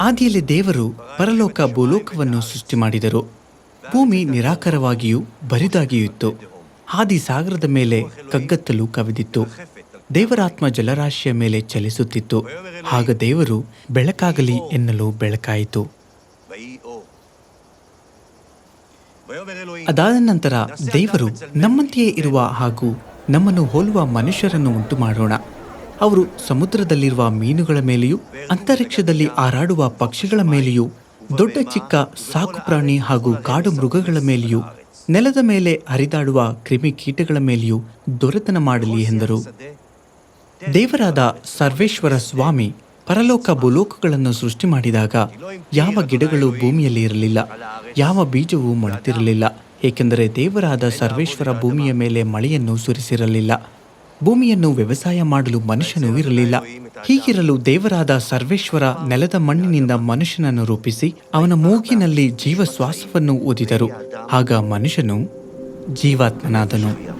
ಆದಿಯಲ್ಲಿ ದೇವರು ಪರಲೋಕ ಭೂಲೋಕವನ್ನು ಸೃಷ್ಟಿ ಮಾಡಿದರು. ಭೂಮಿ ನಿರಾಕರವಾಗಿಯೂ ಬರಿದಾಗಿಯೂ ಇತ್ತು. ಹಾದಿ ಸಾಗರದ ಮೇಲೆ ಕಗ್ಗತ್ತಲು ಕವಿದಿತ್ತು. ದೇವರಾತ್ಮ ಜಲರಾಶಿಯ ಮೇಲೆ ಚಲಿಸುತ್ತಿತ್ತು. ಆಗ ದೇವರು ಬೆಳಕಾಗಲಿ ಎನ್ನಲು ಬೆಳಕಾಯಿತು. ಅದಾದ ನಂತರ ದೇವರು ನಮ್ಮಂತೆಯೇ ಇರುವ ಹಾಗೂ ನಮ್ಮನ್ನು ಹೋಲುವ ಮನುಷ್ಯರನ್ನು ಉಂಟು ಮಾಡೋಣ ಅವರು ಸಮುದ್ರದಲ್ಲಿರುವ ಮೀನುಗಳ ಮೇಲೆಯೂ, ಅಂತರಿಕ್ಷದಲ್ಲಿ ಹಾರಾಡುವ ಪಕ್ಷಿಗಳ ಮೇಲೆಯೂ, ದೊಡ್ಡ ಚಿಕ್ಕ ಸಾಕು ಪ್ರಾಣಿ ಹಾಗೂ ಕಾಡು ಮೃಗಗಳ ಮೇಲೆಯೂ, ನೆಲದ ಮೇಲೆ ಹರಿದಾಡುವ ಕ್ರಿಮಿಕೀಟಗಳ ಮೇಲೆಯೂ ದೊರೆತನ ಮಾಡಲಿ ಎಂದರು. ದೇವರಾದ ಸರ್ವೇಶ್ವರ ಸ್ವಾಮಿ ಪರಲೋಕ ಭೂಲೋಕಗಳನ್ನು ಸೃಷ್ಟಿ ಮಾಡಿದಾಗ ಯಾವ ಗಿಡಗಳು ಭೂಮಿಯಲ್ಲಿ ಇರಲಿಲ್ಲ, ಯಾವ ಬೀಜವೂ ಮೊಳೆತಿರಲಿಲ್ಲ, ಏಕೆಂದರೆ ದೇವರಾದ ಸರ್ವೇಶ್ವರ ಭೂಮಿಯ ಮೇಲೆ ಮಳೆಯನ್ನು ಸುರಿಸಿರಲಿಲ್ಲ. ಭೂಮಿಯನ್ನು ವ್ಯವಸಾಯ ಮಾಡಲು ಮನುಷ್ಯನೂ ಇರಲಿಲ್ಲ ಹೀಗಿರಲು ದೇವರಾದ ಸರ್ವೇಶ್ವರ ನೆಲದ ಮಣ್ಣಿನಿಂದ ಮನುಷ್ಯನನ್ನು ರೂಪಿಸಿ ಅವನ ಮೂಗಿನಲ್ಲಿ ಜೀವ ಶ್ವಾಸವನ್ನು ಊದಿದರು. ಆಗ ಮನುಷ್ಯನು ಜೀವಾತ್ಮನಾದನು.